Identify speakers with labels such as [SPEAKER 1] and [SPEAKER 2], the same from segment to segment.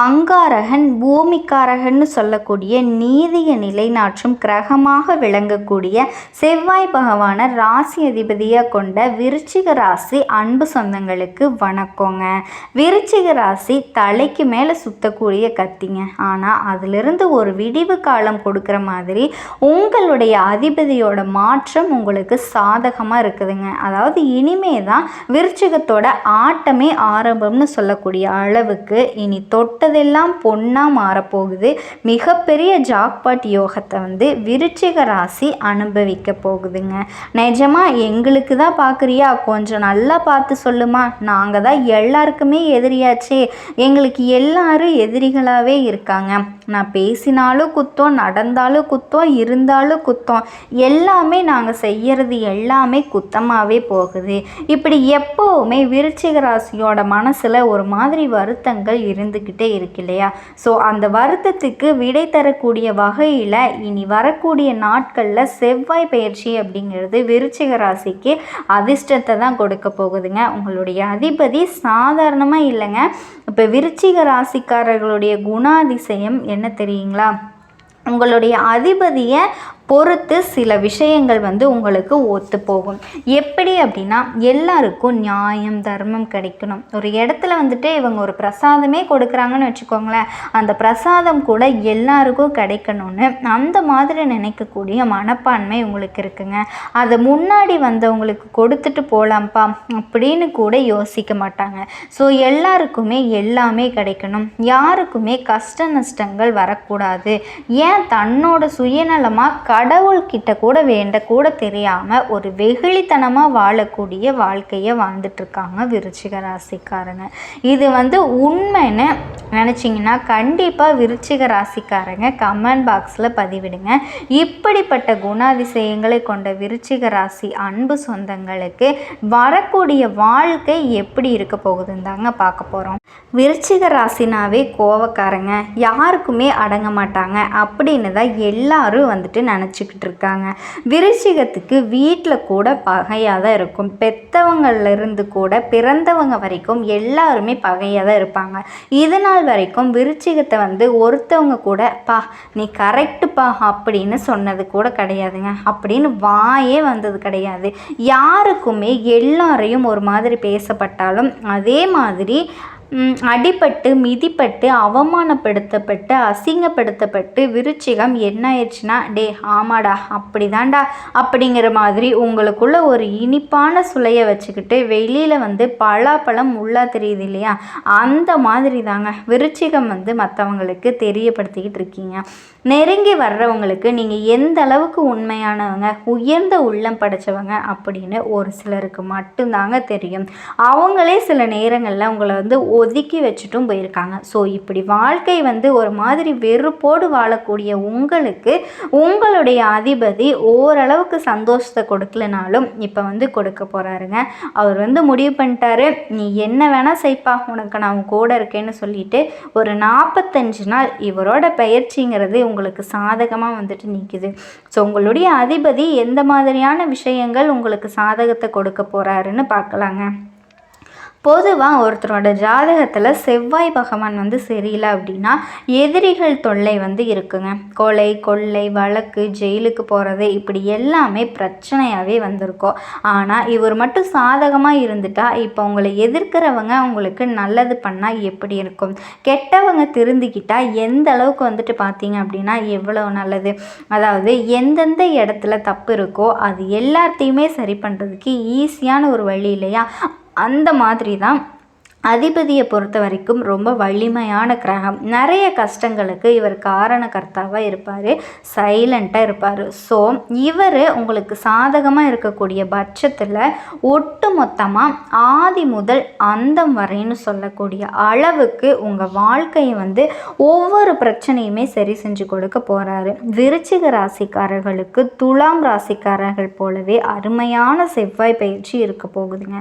[SPEAKER 1] அங்காரகன் பூமிக்காரகன்னு சொல்லக்கூடிய நீதியை நிலைநாற்றும் கிரகமாக விளங்கக்கூடிய செவ்வாய் பகவானை ராசி அதிபதியாக கொண்ட விருச்சிக ராசி அன்பு சொந்தங்களுக்கு வணக்கங்க. விருச்சிக ராசி தலைக்கு மேலே சுத்தக்கூடிய கத்திங்க. ஆனால் அதிலிருந்து ஒரு விடிவு காலம் கொடுக்குற மாதிரி உங்களுடைய அதிபதியோட மாற்றம் உங்களுக்கு சாதகமாக இருக்குதுங்க. அதாவது இனிமே தான் விருச்சிகத்தோட ஆட்டமே ஆரம்பம்னு சொல்லக்கூடிய அளவுக்கு இனி தொட்டு தொட்டதெல்லாம் பொண்ணாக மாறப்போகுது. மிகப்பெரிய ஜாக்பாட் யோகத்தை வந்து விருச்சிக ராசி அனுபவிக்க போகுதுங்க. நிஜமாக எங்களுக்கு தான் பார்க்குறியா கொஞ்சம் நல்லா பார்த்து சொல்லுமா? நாங்கள் தான் எல்லாருக்குமே எதிரியாச்சே. எங்களுக்கு எல்லாரும் எதிரிகளாகவே இருக்காங்க. நான் பேசினாலும் குத்தம் நடந்தாலும் குத்தம் இருந்தாலும் குத்தம். எல்லாமே நாங்கள் செய்கிறது எல்லாமே குத்தமாகவே போகுது. இப்படி எப்போவுமே விருச்சிக ராசியோட மனசில் ஒரு மாதிரி வருத்தங்கள் இருந்துக்கிட்டே இருக்கு இல்லையா? ஸோ அந்த வருத்தத்துக்கு விடை தரக்கூடிய வகையில் இனி வரக்கூடிய நாட்களில் செவ்வாய் பயிற்சி அப்படிங்கிறது விருச்சிக ராசிக்கு அதிர்ஷ்டத்தை தான் கொடுக்க போகுதுங்க. உங்களுடைய அதிபதி சாதாரணமாக இல்லைங்க. இப்போ விருச்சிக ராசிக்காரர்களுடைய குணாதிசயம் என்ன தெரியுங்களா? உங்களுடைய அதிபதியை பொறுத்து சில விஷயங்கள் வந்து உங்களுக்கு ஒத்து போகும். எப்படி அப்படின்னா எல்லாருக்கும் நியாயம் தர்மம் கிடைக்கணும். ஒரு இடத்துல வந்துட்டு இவங்க ஒரு பிரசாதமே கொடுக்குறாங்கன்னு வச்சுக்கோங்களேன் அந்த பிரசாதம் கூட எல்லாருக்கும் கிடைக்கணும்னு அந்த மாதிரி நினைக்கக்கூடிய மனப்பான்மை உங்களுக்கு இருக்குங்க. அதை முன்னாடி வந்தவங்களுக்கு கொடுத்துட்டு போகலாம்ப்பா அப்படின்னு கூட யோசிக்க மாட்டாங்க. ஸோ எல்லாருக்குமே எல்லாமே கிடைக்கணும். யாருக்குமே கஷ்ட நஷ்டங்கள் வரக்கூடாது. ஏன் தன்னோட சுயநலமாக கடவுள்கிட்ட கூட வேண்ட கூட தெரியாமல் ஒரு வெகுளித்தனமாக வாழக்கூடிய வாழ்க்கையை வாழ்ந்துட்டுருக்காங்க விருச்சிக ராசிக்காரங்க. இது வந்து உண்மைன்னு நினச்சிங்கன்னா கண்டிப்பாக விருச்சிக ராசிக்காரங்க கமெண்ட் பாக்ஸில் பதிவிடுங்க. இப்படிப்பட்ட குணாதிசயங்களை கொண்ட விருச்சிக ராசி அன்பு சொந்தங்களுக்கு வரக்கூடிய வாழ்க்கை எப்படி இருக்க போகுதுன்னு தாங்க பார்க்க போகிறோம் விருச்சிக ராசினாவே கோவக்காரங்க. யாருக்குமே அடங்க மாட்டாங்க. அப்படின்னு தான் எல்லாரும் வந்துட்டு நினச்சி நினச்சிக்கிட்டு இருக்காங்க விருச்சிகத்துக்கு வீட்டில் கூட பகையாக தான் இருக்கும். பெத்தவங்கள்லேருந்து கூட பிறந்தவங்க வரைக்கும் எல்லாருமே பகையாக தான் இருப்பாங்க. இது நாள் வரைக்கும் விருச்சிகத்தை வந்து ஒருத்தவங்க கூட பா நீ கரெக்டுப்பா அப்படின்னு சொன்னது கூட கிடையாதுங்க. அப்படின்னு வாயே வந்தது கிடையாது. யாருக்குமே எல்லாரையும் ஒரு மாதிரி பேசப்பட்டாலும் அதே மாதிரி அடிபட்டு மிதிப்பட்டு அவமானப்படுத்தப்பட்டு அசிங்கப்படுத்தப்பட்டு விருச்சிகம் என்ன ஆயிடுச்சுன்னா டே ஆமாடா அப்படிதான்டா அப்படிங்கிற மாதிரி உங்களுக்குள்ள ஒரு இனிப்பான சுளையை வச்சுக்கிட்டு வெளியில் வந்து பலாப்பழம் உள்ளா தெரியுது இல்லையா? அந்த மாதிரி தாங்க விருச்சிகம் வந்து மற்றவங்களுக்கு தெரியப்படுத்திக்கிட்டு இருக்கீங்க. நெருங்கி வர்றவங்களுக்கு நீங்கள் எந்த அளவுக்கு உண்மையானவங்க உயர்ந்த உள்ளம் படைச்சவங்க அப்படின்னு ஒரு சிலருக்கு மட்டும்தாங்க தெரியும். அவங்களே சில நேரங்களில் உங்களை வந்து ஒதுக்கி வச்சுட்டும் போயிருக்காங்க. ஸோ இப்படி வாழ்க்கை வந்து ஒரு மாதிரி வெறுப்போடு வாழக்கூடிய உங்களுக்கு உங்களுடைய அதிபதி ஓரளவுக்கு சந்தோஷத்தை கொடுக்கலனாலும் இப்போ வந்து கொடுக்க போகிறாருங்க அவர் வந்து முடிவு பண்ணிட்டாரு. நீ என்ன வேணால் செய்ப்பா உனக்கு நான் கூட இருக்கேன்னு சொல்லிட்டு ஒரு நாற்பத்தஞ்சு நாள் இவரோட பயிற்சிங்கிறது உங்களுக்கு சாதகமாக வந்துட்டு நிற்கிது ஸோ உங்களுடைய அதிபதி எந்த மாதிரியான விஷயங்கள் உங்களுக்கு சாதகத்தை கொடுக்க போகிறாருன்னு பார்க்கலாங்க. பொதுவாக ஒருத்தரோட ஜாதகத்தில் செவ்வாய் பகவான் வந்து சரியில்லை அப்படின்னா எதிரிகள் தொல்லை வந்து இருக்குங்க. கொலை கொள்ளை வழக்கு ஜெயிலுக்கு போகிறது இப்படி எல்லாமே பிரச்சனையாகவே வந்திருக்கோம். ஆனால் இவர் மட்டும் சாதகமாக இருந்துட்டா இப்போ உங்களை எதிர்க்கிறவங்க உங்களுக்கு நல்லது பண்ணால் எப்படி இருக்கும்? கெட்டவங்க திருந்திக்கிட்டால் எந்த அளவுக்கு வந்துட்டு பார்த்தீங்க அப்படின்னா எவ்வளோ நல்லது? அதாவது எந்தெந்த இடத்துல தப்பு இருக்கோ அது எல்லாத்தையுமே சரி பண்ணுறதுக்கு ஈஸியான ஒரு வழி இல்லையா? அந்த மாதிரி தான் அதிபதியை பொறுத்த வரைக்கும் ரொம்ப வலிமையான கிரகம். நிறைய கஷ்டங்களுக்கு இவர் காரணக்கர்த்தாவாக இருப்பார். சைலண்ட்டாக இருப்பார். ஸோ இவர் உங்களுக்கு சாதகமாக இருக்கக்கூடிய பட்சத்தில் ஒட்டு மொத்தமாக ஆதி முதல் அந்தம் வரைன்னு சொல்லக்கூடிய அளவுக்கு உங்கள் வாழ்க்கையை வந்து ஒவ்வொரு பிரச்சனையுமே சரி செஞ்சு கொடுக்க போகிறாரு விருச்சிக ராசிக்காரர்களுக்கு துலாம் ராசிக்காரர்கள் போலவே அருமையான செவ்வாய் பயிற்சி இருக்க போகுதுங்க.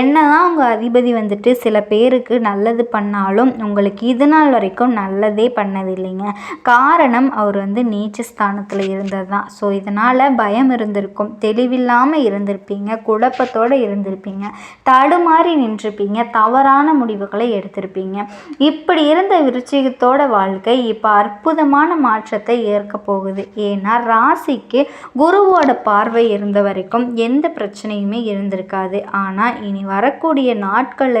[SPEAKER 1] என்னதான் உங்கள் அதிபதி வந்துட்டு சில பேருக்கு நல்லது பண்ணாலும் உங்களுக்கு இது நாள் வரைக்கும் நல்லதே பண்ணதில்லைங்க. காரணம் அவர் வந்து நீச்ச ஸ்தானத்தில் இருந்தது தான் ஸோ இதனால் பயம் இருந்திருக்கும். தெளிவில்லாமல் இருந்திருப்பீங்க. குழப்பத்தோடு இருந்திருப்பீங்க. தடுமாறி நின்றுப்பீங்க தவறான முடிவுகளை எடுத்திருப்பீங்க. இப்படி இருந்த விருச்சிகத்தோட வாழ்க்கை இப்போ அற்புதமான மாற்றத்தை ஏற்க போகுது. ஏன்னா ராசிக்கு குருவோட பார்வை இருந்த வரைக்கும் எந்த பிரச்சனையுமே இருந்திருக்காது. ஆனால் இனி வரக்கூடிய நாட்கள்ல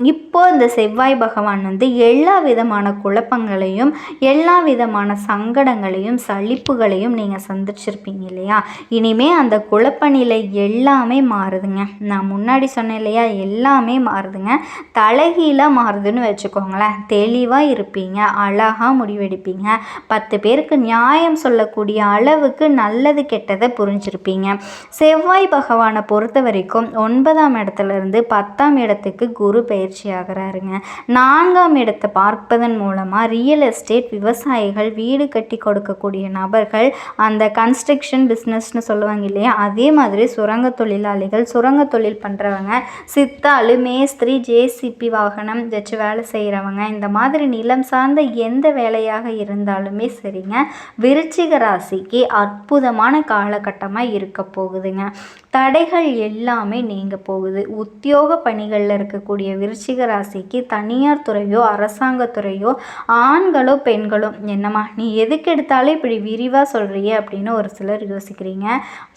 [SPEAKER 1] இப்போ இந்த செவ்வாய் பகவான் வந்து எல்லா விதமான குழப்பங்களையும் எல்லா விதமான சங்கடங்களையும் சலிப்புகளையும் நீங்கள் சந்திச்சிருப்பீங்க இல்லையா? இனிமே அந்த குழப்ப நிலை எல்லாமே மாறுதுங்க. நான் முன்னாடி சொன்னேன் இல்லையா? எல்லாமே மாறுதுங்க. தலைகீழாக மாறுதுன்னு வச்சுக்கோங்களேன். தெளிவாக இருப்பீங்க. அழகாக முடிவெடுப்பீங்க. பத்து பேருக்கு நியாயம் சொல்லக்கூடிய அளவுக்கு நல்லது கெட்டதை புரிஞ்சிருப்பீங்க. செவ்வாய் பகவானை பொறுத்த வரைக்கும் ஒன்பதாம் இடத்துல இருந்து பத்தாம் இடத்துக்கு குரு பெயர் பயிற்சி ஆகிறாருங்க நான்காம் இடத்தை பார்ப்பதன் மூலமாக ரியல் எஸ்டேட் விவசாயிகள் வீடு கட்டி கொடுக்கக்கூடிய நபர்கள் அந்த கன்ஸ்ட்ரக்ஷன் பிஸ்னஸ்னு சொல்லுவாங்க இல்லையா அதே மாதிரி சுரங்க தொழிலாளிகள் சுரங்க தொழில் பண்ணுறவங்க சித்தாளு மேஸ்திரி ஜேசிபி வாகனம் வச்சு வேலை செய்கிறவங்க இந்த மாதிரி நிலம் சார்ந்த எந்த வேலையாக இருந்தாலுமே சரிங்க விருச்சிக ராசிக்கு அற்புதமான காலகட்டமாக இருக்க போகுதுங்க. தடைகள் எல்லாமே நீங்க போகுது. உத்தியோக பணிகளில் இருக்கக்கூடிய விருச்சிக ராசிக்கு தனியார் துறையோ அரசாங்கத்துறையோ ஆண்களோ பெண்களோ என்னம்மா நீ எதுக்கு எடுத்தாலும் இப்படி விரிவாக சொல்கிறிய அப்படின்னு ஒரு சிலர் யோசிக்கிறீங்க.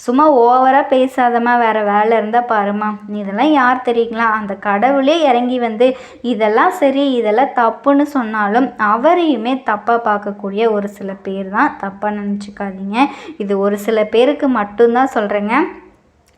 [SPEAKER 1] சும்மா ஓவராக பேசாதம்மா வேறு வேலை இருந்தால் பாருமா இதெல்லாம் யார் தெரியுங்களா? அந்த கடவுளே இறங்கி வந்து இதெல்லாம் சரி இதெல்லாம் தப்புன்னு சொன்னாலும் அவரையுமே தப்பாக பார்க்கக்கூடிய ஒரு சில பேர் தான் தப்பாக நினச்சிக்காதீங்க. இது ஒரு சில பேருக்கு மட்டும்தான் சொல்கிறேங்க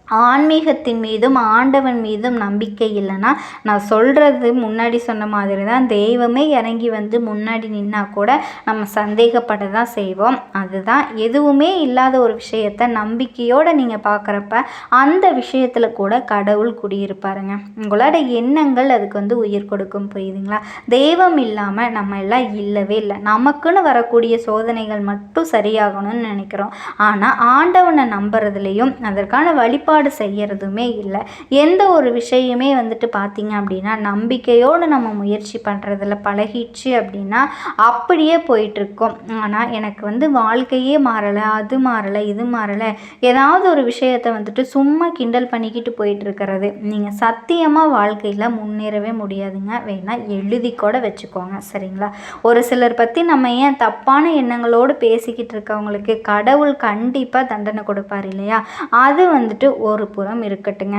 [SPEAKER 1] ஆன்மீகத்தின் மீதும் ஆண்டவன் மீதும் நம்பிக்கை இல்லைன்னா நான் சொல்கிறது முன்னாடி சொன்ன மாதிரி தான் தெய்வமே இறங்கி வந்து முன்னாடி நின்னா கூட நம்ம சந்தேகப்பட தான் செய்வோம். அதுதான் எதுவுமே இல்லாத ஒரு விஷயத்த நம்பிக்கையோடு நீங்கள் பார்க்குறப்ப அந்த விஷயத்தில் கூட கடவுள் குடியிருப்பாருங்க. உங்களோட எண்ணங்கள் அதுக்கு வந்து உயிர் கொடுக்கும் புரியுதுங்களா? தெய்வம் இல்லாமல் நம்ம எல்லாம் இல்லவே இல்லை. நமக்குன்னு வரக்கூடிய சோதனைகள் மட்டும் சரியாகணும்னு நினைக்கிறோம். ஆனால் ஆண்டவனை நம்புறதுலேயும் அதற்கான வழிபாடு வழிபாடு செய்கிறதுமே இல்லை. எந்த ஒரு விஷயமே வந்துட்டு பார்த்திங்க அப்படின்னா நம்பிக்கையோடு நம்ம முயற்சி பண்ணுறதுல பழகிடுச்சு அப்படின்னா அப்படியே போயிட்டுருக்கோம். ஆனால் எனக்கு வந்து வாழ்க்கையே மாறலை அது மாறலை இது மாறலை ஏதாவது ஒரு விஷயத்தை வந்துட்டு சும்மா கிண்டல் பண்ணிக்கிட்டு போயிட்டுருக்கிறது. நீங்கள் சத்தியமாக வாழ்க்கையில் முன்னேறவே முடியாதுங்க. வேணால் எழுதி கூட வச்சுக்கோங்க சரிங்களா? ஒரு சிலர் பற்றி நம்ம ஏன் தப்பான எண்ணங்களோடு பேசிக்கிட்டு இருக்கவங்களுக்கு கடவுள் கண்டிப்பாக தண்டனை கொடுப்பார் இல்லையா? அது வந்துட்டு ஒரு புறம் இருக்கட்டுங்க.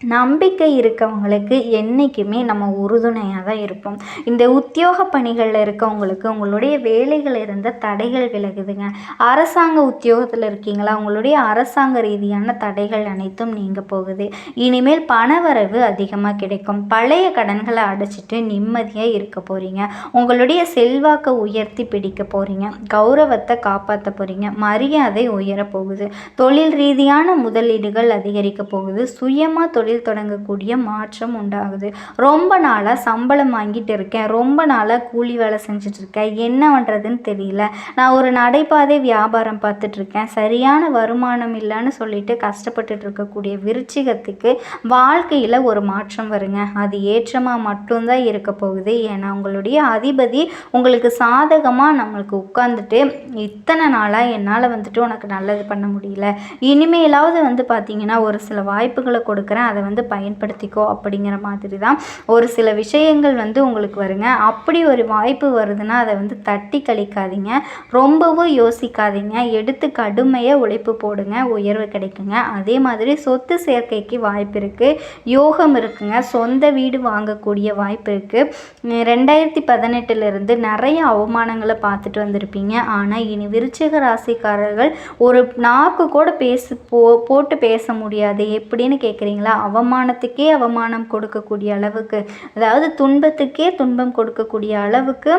[SPEAKER 1] நம்பிக்கை இருக்கவங்களுக்கு என்றைக்குமே நம்ம உறுதுணையாக தான் இருப்போம். இந்த உத்தியோக பணிகளில் இருக்கவங்களுக்கு உங்களுடைய வேலைகள் இருந்த தடைகள் விலகுதுங்க. அரசாங்க உத்தியோகத்தில் இருக்கீங்களா? உங்களுடைய அரசாங்க ரீதியான தடைகள் அனைத்தும் நீங்க போகுது. இனிமேல் பணவரவு அதிகமாக கிடைக்கும். பழைய கடன்களை அடைச்சிட்டு நிம்மதியாக இருக்க போகிறீங்க உங்களுடைய செல்வாக்கை உயர்த்தி பிடிக்க போகிறீங்க கௌரவத்தை காப்பாற்ற போகிறீங்க மரியாதை உயரப்போகுது தொழில் ரீதியான முதலீடுகள் அதிகரிக்க போகுது. சுயமாக தொழில் தொடங்கக்கூடிய மாற்றம் உண்டாகுது. ரொம்ப நாளாக சம்பளம் வாங்கிட்டு இருக்கேன். ரொம்ப நாளாக கூலி வேலை செஞ்சிட்ருக்கேன் என்ன பண்ணுறதுன்னு தெரியல. நான் ஒரு நடைபாதை வியாபாரம் பார்த்துட்ருக்கேன் சரியான வருமானம் இல்லைன்னு சொல்லிட்டு கஷ்டப்பட்டுட்டு இருக்கக்கூடிய விருச்சிகத்துக்கு வாழ்க்கையில் ஒரு மாற்றம் வருங்க. அது ஏற்றமாக மட்டும்தான் இருக்க போகுது. ஏன்னா உங்களுடைய அதிபதி உங்களுக்கு சாதகமாக நம்மளுக்கு உட்காந்துட்டு இத்தனை நாளாக என்னால் வந்துட்டு உனக்கு நல்லது பண்ண முடியல. இனிமேலாவது வந்து பார்த்தீங்கன்னா ஒரு சில வாய்ப்புகளை கொடுக்குறேன். அதை வந்து பயன்படுத்திக்கோ அப்படிங்கிற மாதிரி தான் ஒரு சில விஷயங்கள் வந்து உங்களுக்கு வருங்க. அப்படி ஒரு வாய்ப்பு வருதுன்னா அதை வந்து தட்டி கழிக்காதீங்க. ரொம்பவும் யோசிக்காதீங்க. எடுத்து கடுமையாக உழைப்பு போடுங்க. உயர்வு கிடைக்குங்க. அதே மாதிரி சொத்து சேர்க்கைக்கு வாய்ப்பு இருக்குது யோகம் இருக்குங்க. சொந்த வீடு வாங்கக்கூடிய வாய்ப்பு இருக்குது ரெண்டாயிரத்தி பதினெட்டுலேருந்து நிறைய அவமானங்களை பார்த்துட்டு வந்திருப்பீங்க. ஆனால் இனி விருச்சிக ராசிக்காரர்கள் ஒரு நாக்கு கூட பேசு போ போட்டு பேச முடியாது. எப்படின்னு கேட்குறீங்களா அவமானத்துக்கே அவமானம் கொடுக்கக்கூடிய அளவுக்கு அதாவது துன்பத்துக்கே துன்பம் கொடுக்கக்கூடிய அளவுக்கு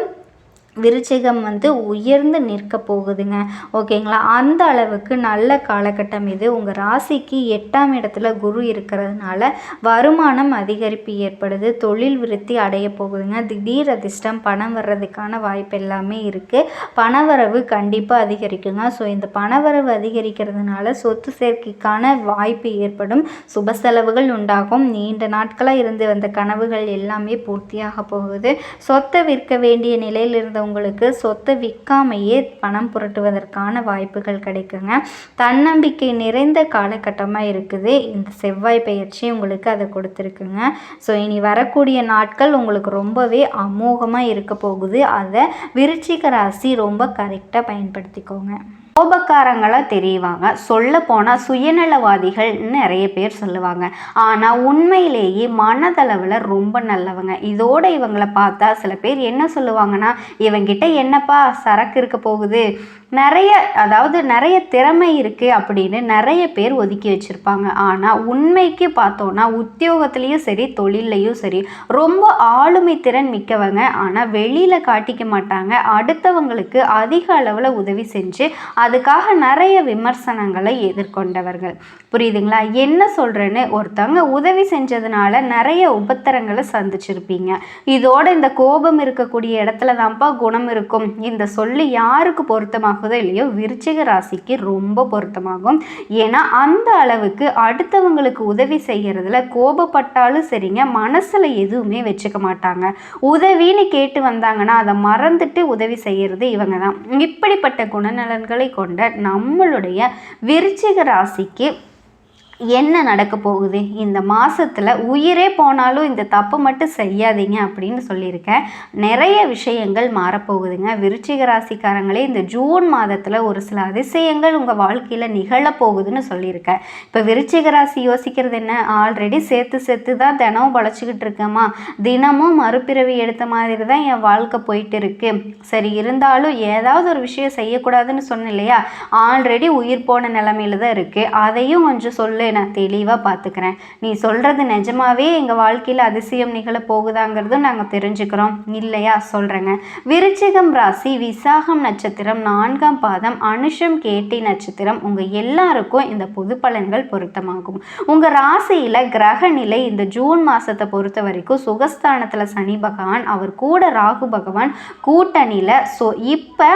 [SPEAKER 1] விருச்சிகம் வந்து உயர்ந்து நிற்க போகுதுங்க. ஓகேங்களா? அந்த அளவுக்கு நல்ல காலகட்டம் இது. உங்கள் ராசிக்கு எட்டாம் இடத்துல குரு இருக்கிறதுனால வருமானம் அதிகரிப்பு ஏற்படுது. தொழில் விருத்தி அடைய போகுதுங்க. திடீர் அதிர்ஷ்டம் பணம் வர்றதுக்கான வாய்ப்பு எல்லாமே இருக்குது பணவரவு கண்டிப்பாக அதிகரிக்குங்க. ஸோ இந்த பணவரவு அதிகரிக்கிறதுனால சொத்து சேர்க்கைக்கான வாய்ப்பு ஏற்படும். சுப செலவுகள் உண்டாகும். நீண்ட நாட்களாக இருந்து வந்த கனவுகள் எல்லாமே பூர்த்தியாக போகுது. சொத்தை விற்க வேண்டிய நிலையில் இருந்த உங்களுக்கு சொத்தை விற்காமையே பணம் புரட்டுவதற்கான வாய்ப்புகள் கிடைக்குங்க. தன்னம்பிக்கை நிறைந்த காலகட்டமாக இருக்குது. இந்த செவ்வாய் பயிற்சி உங்களுக்கு அதை கொடுத்துருக்குங்க. ஸோ இனி வரக்கூடிய நாட்கள் உங்களுக்கு ரொம்பவே அமோகமாக இருக்க போகுது. அதை விருச்சிக ராசி ரொம்ப கரெக்டாக பயன்படுத்திக்கோங்க. கோபக்காரங்களாக தெரிவாங்க சொல்ல போனால் சுயநலவாதிகள்னு நிறைய பேர் சொல்லுவாங்க. ஆனால் உண்மையிலேயே மனதளவில் ரொம்ப நல்லவங்க. இதோட இவங்களை பார்த்தா சில பேர் என்ன சொல்லுவாங்கன்னா இவங்கிட்ட என்னப்பா சரக்கு இருக்க போகுது? நிறைய அதாவது நிறைய திறமை இருக்குது அப்படின்னு நிறைய பேர் ஒதுக்கி வச்சுருப்பாங்க. ஆனால் உண்மைக்கு பார்த்தோன்னா உத்தியோகத்துலேயும் சரி தொழிலையும் சரி ரொம்ப ஆளுமை திறன் மிக்கவங்க. ஆனால் வெளியில் காட்டிக்க மாட்டாங்க. அடுத்தவங்களுக்கு அதிக அளவில் உதவி செஞ்சு அதுக்காக நிறைய விமர்சனங்களை எதிர்கொண்டவர்கள். புரியுதுங்களா? என்ன சொல்கிறேன்னு ஒருத்தவங்க உதவி செஞ்சதுனால நிறைய உபத்திரங்களை சந்திச்சிருப்பீங்க. இதோட இந்த கோபம் இருக்கக்கூடிய இடத்துல தான்ப்பா குணம் இருக்கும். இந்த சொல்லி யாருக்கு பொருத்தமாகுதோ இல்லையோ விருச்சிக ராசிக்கு ரொம்ப பொருத்தமாகும். ஏன்னா அந்த அளவுக்கு அடுத்தவங்களுக்கு உதவி செய்கிறதுல கோபப்பட்டாலும் சரிங்க மனசில் எதுவுமே வச்சுக்க மாட்டாங்க. உதவின்னு கேட்டு வந்தாங்கன்னா அதை மறந்துட்டு உதவி செய்கிறது இவங்க தான். இப்படிப்பட்ட குணநலன்களை கொண்ட நம்மளுடைய விருச்சிக ராசிக்கு என்ன நடக்க போகுது? இந்த மாதத்தில் உயிரே போனாலும் இந்த தப்பை மட்டும் செய்யாதீங்க அப்படின்னு சொல்லியிருக்கேன். நிறைய விஷயங்கள் மாறப்போகுதுங்க. விருச்சிக ராசிக்காரங்களே இந்த ஜூன் மாதத்தில் ஒரு சில அதிசயங்கள் உங்கள் வாழ்க்கையில் நிகழப்போகுதுன்னு சொல்லியிருக்கேன். இப்போ விருச்சிக ராசி யோசிக்கிறது என்ன? ஆல்ரெடி சேர்த்து சேர்த்து தான் தினமும் பழச்சிக்கிட்டு இருக்கேம்மா. தினமும் மறுபிறவி எடுத்த மாதிரி தான் என் வாழ்க்கை போயிட்டு இருக்கு. சரி இருந்தாலும் ஏதாவது ஒரு விஷயம் செய்யக்கூடாதுன்னு சொன்னேன் இல்லையா? ஆல்ரெடி உயிர் போன நிலமையில தான் இருக்குது அதையும் கொஞ்சம் சொல்லு. நான் தெளிவாக பார்த்துக்கிறேன் நீ சொல்கிறது நிஜமாவே எங்கள் வாழ்க்கையில் அதிசயம் நிகழ போகுதாங்கிறதும் நாங்கள் தெரிஞ்சுக்கிறோம். இல்லையா? சொல்கிறேங்க விருச்சிகம் ராசி விசாகம் நட்சத்திரம் நான்காம் பாதம் அனுஷம் கேட்டி நட்சத்திரம் உங்கள் எல்லாருக்கும் இந்த பொது பலன்கள் பொருத்தமாகும். உங்கள் ராசியில் கிரக நிலை இந்த ஜூன் மாதத்தை பொறுத்த வரைக்கும் சுகஸ்தானத்தில் சனி பகவான் அவர் கூட ராகு பகவான் கூட்டணியில். ஸோ இப்போ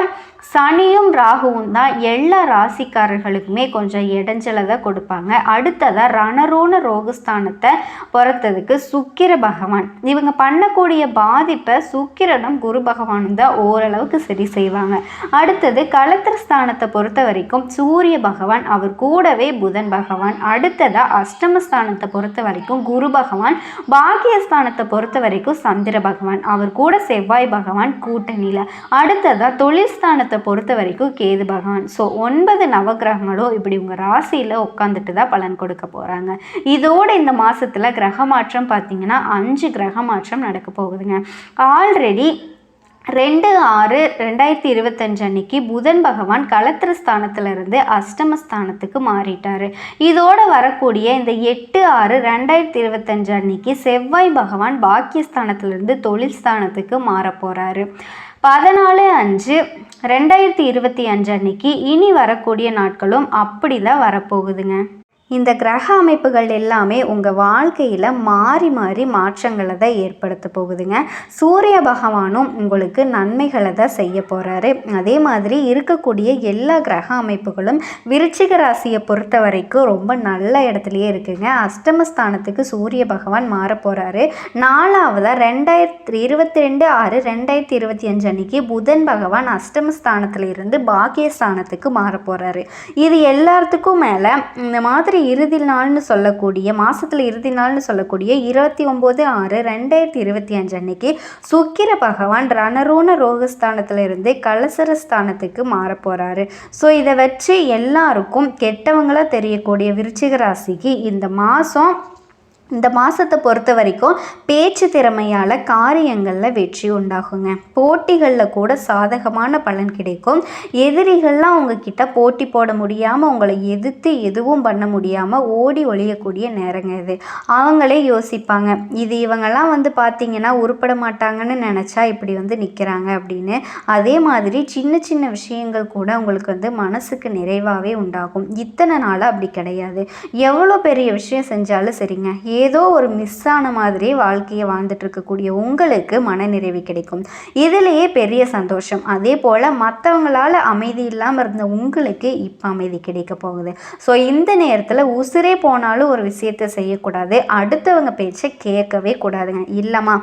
[SPEAKER 1] சனியும் ராகுவும் தான் எல்லா ராசிக்காரர்களுக்குமே கொஞ்சம் இடைஞ்சலதை கொடுப்பாங்க. அடுத்ததாக ரணரோண ரோகஸ்தானத்தை பொறுத்ததுக்கு சுக்கிர பகவான். இவங்க பண்ணக்கூடிய பாதிப்பை சுக்கிரனும் குரு பகவானும் தான் ஓரளவுக்கு சரி செய்வாங்க. அடுத்தது கலத்திரஸ்தானத்தை பொறுத்த வரைக்கும் சூரிய பகவான் அவர் கூடவே புதன் பகவான் அடுத்ததாக அஷ்டமஸ்தானத்தை பொறுத்த வரைக்கும் குரு பகவான் பாக்கியஸ்தானத்தை பொறுத்த வரைக்கும் சந்திர பகவான் அவர் கூட செவ்வாய் பகவான் கூட்டணியில். அடுத்ததாக தொழில் ஸ்தானத்தை பொறுத்த வரைக்கும் கேது பகவான். ஸோ ஒன்பது நவகிரகங்களும் இப்படி உங்கள் ராசியில் உட்காந்துட்டு தான் பலன் கொடுக்க போகிறாங்க இதோட இந்த மாதத்தில் கிரக மாற்றம் பார்த்தீங்கன்னா அஞ்சு கிரக மாற்றம் நடக்க போகுதுங்க. ஆல்ரெடி ரெண்டு ஆறு ரெண்டாயிரத்தி இருபத்தஞ்சு அன்னைக்கு புதன் பகவான் களத்திர ஸ்தானத்திலிருந்து அஷ்டமஸ்தானத்துக்கு மாறிட்டார். இதோட வரக்கூடிய இந்த எட்டு ஆறு ரெண்டாயிரத்தி இருபத்தஞ்சு அன்னைக்கு செவ்வாய் பகவான் பாக்கியஸ்தானத்திலிருந்து தொழில் ஸ்தானத்துக்கு மாற போகிறாரு பதினாலு அஞ்சு ரெண்டாயிரத்தி இருபத்தி அஞ்சு அன்னைக்கு இனி வரக்கூடிய நாட்களும் அப்படி தான் வரப்போகுதுங்க. இந்த கிரக அமைப்புகள் எல்லாமே உங்கள் வாழ்க்கையில் மாறி மாறி மாற்றங்களை தான் ஏற்படுத்த போகுதுங்க. சூரிய பகவானும் உங்களுக்கு நன்மைகளை தான் செய்ய போகிறாரு அதே மாதிரி இருக்கக்கூடிய எல்லா கிரக அமைப்புகளும் விருச்சிக ராசியை பொறுத்த வரைக்கும் ரொம்ப நல்ல இடத்துலையே இருக்குங்க. அஷ்டமஸ்தானத்துக்கு சூரிய பகவான் மாற போகிறாரு நாலாவதாக ரெண்டாயிரத்தி இருபத்தி ரெண்டு ஆறு ரெண்டாயிரத்தி இருபத்தி அஞ்சு அன்னைக்கு புதன் பகவான் அஷ்டமஸ்தானத்தில் இருந்து பாக்கியஸ்தானத்துக்கு மாற போகிறாரு இது எல்லாத்துக்கும் மேலே இந்த மாதிரி இறுதி நாள்னு சொல்லக்கூடிய மாதத்தில் இறுதி நாள்னு சொல்லக்கூடிய இருபத்தி ஒம்பது ஆறு ரெண்டாயிரத்தி இருபத்தி அஞ்சு அன்னைக்கு சுக்கிர பகவான் ரணரோண ரோகஸ்தானத்தில் இருந்து கலசர ஸ்தானத்துக்கு மாற போகிறாரு ஸோ இதை வச்சு எல்லாருக்கும் கெட்டவங்களாக தெரியக்கூடிய விருச்சிக ராசிக்கு இந்த மாதம் இந்த மாதத்தை பொறுத்த வரைக்கும் பேச்சு திறமையால் காரியங்களில் வெற்றி உண்டாகுங்க. போட்டிகளில் கூட சாதகமான பலன் கிடைக்கும். எதிரிகள்லாம் உங்ககிட்ட போட்டி போட முடியாமல் உங்களை எதிர்த்து எதுவும் பண்ண முடியாமல் ஓடி ஒழியக்கூடிய நேரங்க இது. அவங்களே யோசிப்பாங்க. இது இவங்கெல்லாம் வந்து பார்த்திங்கன்னா உருப்பட மாட்டாங்கன்னு நினச்சா இப்படி வந்து நிற்கிறாங்க அப்படின்னு. அதே மாதிரி சின்ன சின்ன விஷயங்கள் கூட உங்களுக்கு வந்து மனசுக்கு நிறைவாகவே உண்டாகும். இத்தனை நாளாக அப்படி கிடையாது. எவ்வளோ பெரிய விஷயம் செஞ்சாலும் சரிங்க. ஏதோ ஒரு மிஸ் ஆன மாதிரி வாழ்க்கையை வாழ்ந்துட்டுருக்கக்கூடிய உங்களுக்கு மனநிறைவு கிடைக்கும். இதுலேயே பெரிய சந்தோஷம். அதே போல் மற்றவங்களால் அமைதி இல்லாமல் இருந்த உங்களுக்கு இப்போ அமைதி கிடைக்க போகுது. ஸோ இந்த நேரத்தில் உசுரே போனாலும் ஒரு விஷயத்தை செய்யக்கூடாது. அடுத்தவங்க பேச்சை கேட்கவே கூடாதுங்க. இல்லைம்மா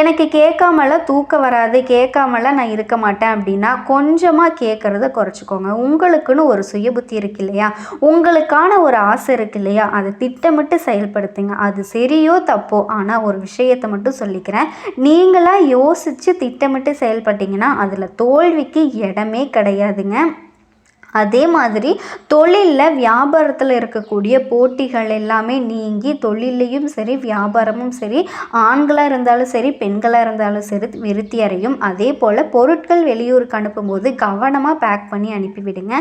[SPEAKER 1] எனக்கு கேட்காமலாம் தூக்கம் வராது கேட்காமலாம் நான் இருக்க மாட்டேன் அப்படின்னா கொஞ்சமாக கேட்குறத குறைச்சிக்கோங்க. உங்களுக்குன்னு ஒரு சுய புத்தி இருக்கு இல்லையா? உங்களுக்கான ஒரு ஆசை இருக்கு இல்லையா? அதை திட்டமிட்டு செயல்படுத்துங்க. அது அது சரியோ தப்போ ஆனால் ஒரு விஷயத்தை மட்டும் சொல்லிக்கிறேன். நீங்களாக யோசித்து திட்டமிட்டு செயல்பட்டீங்கன்னா அதில் தோல்விக்கு இடமே கிடையாதுங்க. அதே மாதிரி தொழிலில் வியாபாரத்தில் இருக்கக்கூடிய போட்டிகள் எல்லாமே நீங்கி தொழிலையும் சரி வியாபாரமும் சரி ஆண்களாக இருந்தாலும் சரி பெண்களாக இருந்தாலும் சரி விருத்தி அடையும். அதே போல் பொருட்கள் வெளியூருக்கு அனுப்பும்போது கவனமாக பேக் பண்ணி அனுப்பிவிடுங்க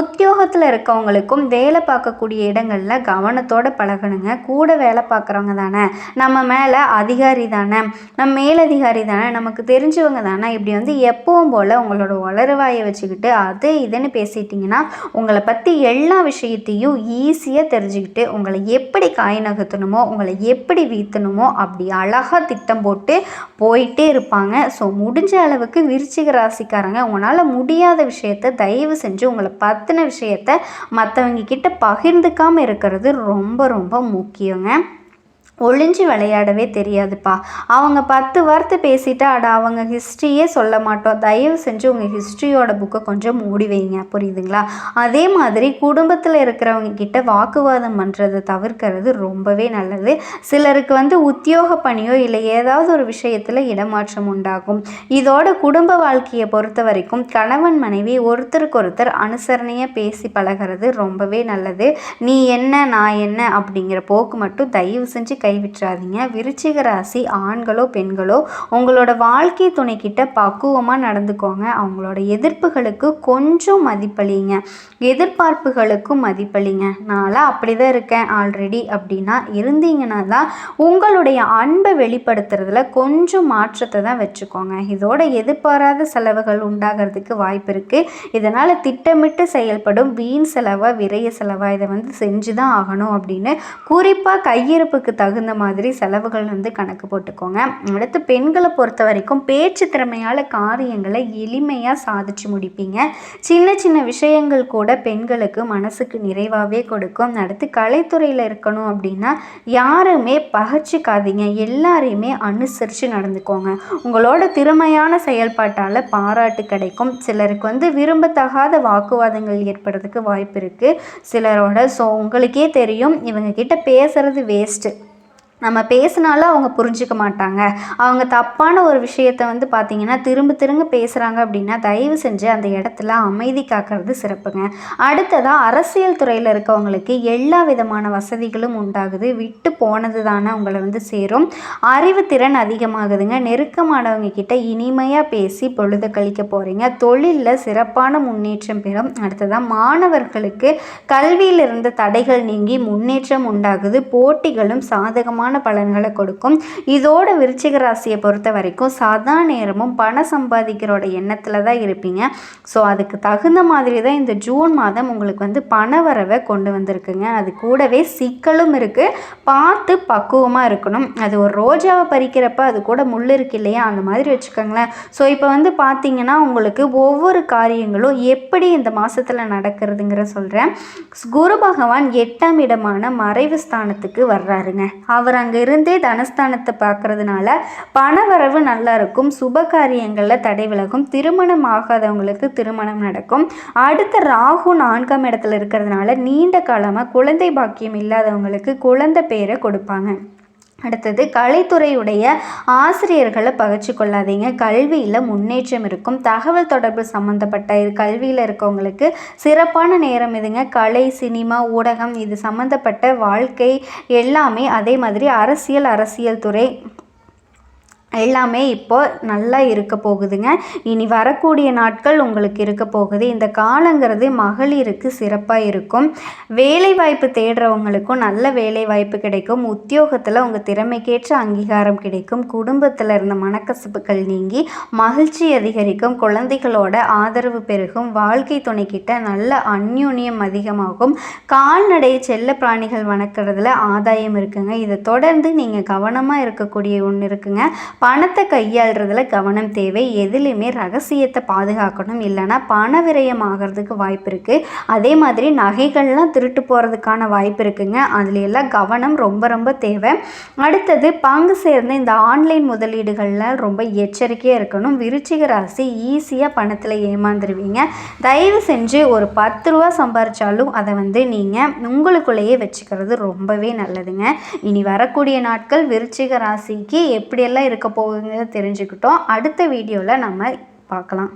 [SPEAKER 1] உத்தியோகத்தில் இருக்கவங்களுக்கும் வேலை பார்க்கக்கூடிய இடங்களில் கவனத்தோடு பழகணுங்க. கூட வேலை பார்க்குறவங்க தானே. நம்ம மேலே அதிகாரி தானே. நம்ம மேலதிகாரி தானே. நமக்கு தெரிஞ்சவங்க தானே. இப்படி வந்து எப்பவும் போல் உங்களோட வளருவாயை வச்சுக்கிட்டு அது இதுன்னு பேசிட்டீங்க பார்த்தீங்கன்னா உங்களை பற்றி எல்லா விஷயத்தையும் ஈஸியாக தெரிஞ்சுக்கிட்டு உங்களை எப்படி காய் நகர்த்தணுமோ உங்களை எப்படி வீத்தணுமோ அப்படி அழகாக திட்டம் போட்டு போயிட்டே இருப்பாங்க. ஸோ முடிஞ்ச அளவுக்கு விருச்சிக ராசிக்காரங்க உங்களால் முடியாத விஷயத்த தயவு செஞ்சு உங்களை பற்றின விஷயத்த மற்றவங்க கிட்ட பகிர்ந்துக்காமல் இருக்கிறது ரொம்ப ரொம்ப முக்கியங்க. ஒளிஞ்சு விளையாடவே தெரியாதுப்பா. அவங்க பத்து வார்த்தை பேசிட்டா அட அவங்க ஹிஸ்ட்ரியே சொல்ல மாட்டோம். தயவு செஞ்சு உங்கள் ஹிஸ்ட்ரியோட புக்கை கொஞ்சம் மூடி வைங்க. புரியுதுங்களா? அதே மாதிரி குடும்பத்தில் இருக்கிறவங்க கிட்ட வாக்குவாதம் பண்ணுறதை தவிர்க்கிறது ரொம்பவே நல்லது. சிலருக்கு வந்து உத்தியோக பணியோ இல்லை ஏதாவது ஒரு விஷயத்தில் இடமாற்றம் உண்டாகும். இதோட குடும்ப வாழ்க்கையை பொறுத்த வரைக்கும் கணவன் மனைவி ஒருத்தருக்கு ஒருத்தர் அனுசரணையாக பேசி பழகிறது ரொம்பவே நல்லது. நீ என்ன நான் என்ன அப்படிங்கிற போக்கு மட்டும் தயவு செஞ்சு கை கைவிட்றாதீங்க விருச்சிக ராசி ஆண்களோ பெண்களோ உங்களோட வாழ்க்கை துணைக்கிட்ட பக்குவமாக நடந்துக்கோங்க. அவங்களோட எதிர்ப்புகளுக்கு கொஞ்சம் மதிப்பளிங்க. எதிர்பார்ப்புகளுக்கும் மதிப்பளிங்க. நான்லாம் அப்படி தான் இருக்கேன் ஆல்ரெடி அப்படின்னா இருந்தீங்கன்னா தான் உங்களுடைய அன்பை வெளிப்படுத்துறதுல கொஞ்சம் மாற்றத்தை தான் வச்சுக்கோங்க. இதோட எதிர்பாராத செலவுகள் உண்டாகிறதுக்கு வாய்ப்பு இருக்குது இதனால் திட்டமிட்டு செயல்படும் வீண் செலவாக விரைய செலவாக இதை வந்து செஞ்சு தான் ஆகணும் அப்படின்னு குறிப்பாக கையிருப்புக்கு தகுந்த தகுந்த மாதிரி செலவுகள் வந்து கணக்கு போட்டுக்கோங்க. அடுத்து பெண்களை பொறுத்த வரைக்கும் பேச்சு திறமையால் காரியங்களை எளிமையாக சாதிச்சு முடிப்பீங்க. சின்ன சின்ன விஷயங்கள் கூட பெண்களுக்கு மனசுக்கு நிறைவாகவே கொடுக்கும். அடுத்து கலைத்துறையில் இருக்கணும் அப்படின்னா யாருமே பகச்சிக்காதீங்க. எல்லாரையுமே அனுசரித்து நடந்துக்கோங்க. உங்களோட திறமையான செயல்பாட்டால் பாராட்டு கிடைக்கும். சிலருக்கு வந்து விரும்பத்தகாத வாக்குவாதங்கள் ஏற்படுறதுக்கு வாய்ப்பு இருக்குது சிலரோட ஸோ உங்களுக்கே தெரியும். இவங்க கிட்ட பேசுறது வேஸ்ட்டு நம்ம பேசினாலும் அவங்க புரிஞ்சிக்க மாட்டாங்க. அவங்க தப்பான ஒரு விஷயத்த வந்து பார்த்திங்கன்னா திரும்ப திரும்ப பேசுகிறாங்க அப்படின்னா தயவு செஞ்சு அந்த இடத்துல அமைதி காக்கிறது சிறப்புங்க. அடுத்ததாக அரசியல் துறையில் இருக்கவங்களுக்கு எல்லா விதமான வசதிகளும் உண்டாகுது. விட்டு போனது தானே அவங்கள வந்து சேரும். அறிவுத்திறன் அதிகமாகுதுங்க. நெருக்கமானவங்க கிட்ட இனிமையாக பேசி பொழுது கழிக்க போகிறீங்க தொழிலில் சிறப்பான முன்னேற்றம் பெறும். அடுத்ததாக மாணவர்களுக்கு கல்வியில் இருந்த தடைகள் நீங்கி முன்னேற்றம் உண்டாகுது. போட்டிகளும் சாதகமான சிறப்பான பலன்களை கொடுக்கும். இதோட விருச்சிக ராசியை பொறுத்த வரைக்கும் சதா நேரமும் பணம் சம்பாதிக்கிறோட எண்ணத்தில் தான் இருப்பீங்க. ஸோ அதுக்கு தகுந்த மாதிரி தான் இந்த ஜூன் மாதம் உங்களுக்கு வந்து பண வரவை கொண்டு வந்திருக்குங்க. அது கூடவே சிக்கலும் இருக்குது பார்த்து பக்குவமாக இருக்கணும். அது ஒரு ரோஜாவை பறிக்கிறப்ப அது கூட முள் இருக்கு இல்லையா? அந்த மாதிரி வச்சுக்கோங்களேன். ஸோ இப்போ வந்து பார்த்தீங்கன்னா உங்களுக்கு ஒவ்வொரு காரியங்களும் எப்படி இந்த மாதத்தில் நடக்கிறதுங்கிற சொல்கிறேன் குரு பகவான் எட்டாம் இடமான மறைவு ஸ்தானத்துக்கு வர்றாருங்க. அவர் அங்கே இருந்தே தனஸ்தானத்தை பார்க்கறதுனால பணவரவு நல்லா இருக்கும் சுப காரியங்களில் தடை விலகும். திருமணம் ஆகாதவங்களுக்கு திருமணம் நடக்கும். அடுத்த ராகு நான்காம் இடத்துல இருக்கிறதுனால நீண்ட காலமாக குழந்தை பாக்கியம் இல்லாதவங்களுக்கு குழந்தை பேரை கொடுப்பாங்க. அடுத்தது கலைத்துறையுடைய ஆசிரியர்களை பகிர்ச்சி கொள்ளாதீங்க. கல்வியில் முன்னேற்றம் இருக்கும். தகவல் தொடர்பு சம்மந்தப்பட்ட கல்வியில் இருக்கவங்களுக்கு சிறப்பான நேரம் இதுங்க. கலை சினிமா ஊடகம் இது சம்மந்தப்பட்ட வாழ்க்கை எல்லாமே அதே மாதிரி அரசியல் அரசியல் துறை எல்லாமே இப்போ நல்லா இருக்க போகுதுங்க. இனி வரக்கூடிய நாட்கள் உங்களுக்கு இருக்க போகுது. இந்த காலங்கிறது மகளிருக்கு சிறப்பாக இருக்கும். வேலை வாய்ப்பு தேடுறவங்களுக்கும் நல்ல வேலை வாய்ப்பு கிடைக்கும். உத்தியோகத்தில் உங்கள் திறமைக்கேற்ற அங்கீகாரம் கிடைக்கும். குடும்பத்தில் இருந்த மனக்கசப்புகள் நீங்கி மகிழ்ச்சி அதிகரிக்கும். குழந்தைகளோட ஆதரவு பெருகும். வாழ்க்கை துணைக்கிட்ட நல்ல அந்யூன்யம் அதிகமாகும். கால்நடை செல்ல பிராணிகள் வணக்கிறதுல ஆதாயம் இருக்குங்க. இதை தொடர்ந்து நீங்கள் கவனமாக இருக்கக்கூடிய ஒன்று இருக்குங்க. பணத்தை கையாளுறதுல கவனம் தேவை. எதுலேயுமே ரகசியத்தை பாதுகாக்கணும். இல்லைன்னா பண விரயம் ஆகிறதுக்கு வாய்ப்பு இருக்குது அதே மாதிரி நகைகள்லாம் திருட்டு போகிறதுக்கான வாய்ப்பு இருக்குங்க. அதில் எல்லாம் கவனம் ரொம்ப ரொம்ப தேவை. அடுத்தது பங்கு சேர்ந்த இந்த ஆன்லைன் முதலீடுகளில் ரொம்ப எச்சரிக்கையாக இருக்கணும். விருச்சிக ராசி ஈஸியாக பணத்தில் ஏமாந்துருவீங்க. தயவு செஞ்சு ஒரு பத்து ரூபா சம்பாரிச்சாலும் அதை வந்து நீங்கள் உங்களுக்குள்ளேயே வச்சுக்கிறது ரொம்பவே நல்லதுங்க. இனி வரக்கூடிய நாட்கள் விருச்சிக ராசிக்கு எப்படியெல்லாம் இருக்க போகுதுன்னு தெரிஞ்சுக்கிட்டோம். அடுத்த வீடியோவில் நம்ம பார்க்கலாம்.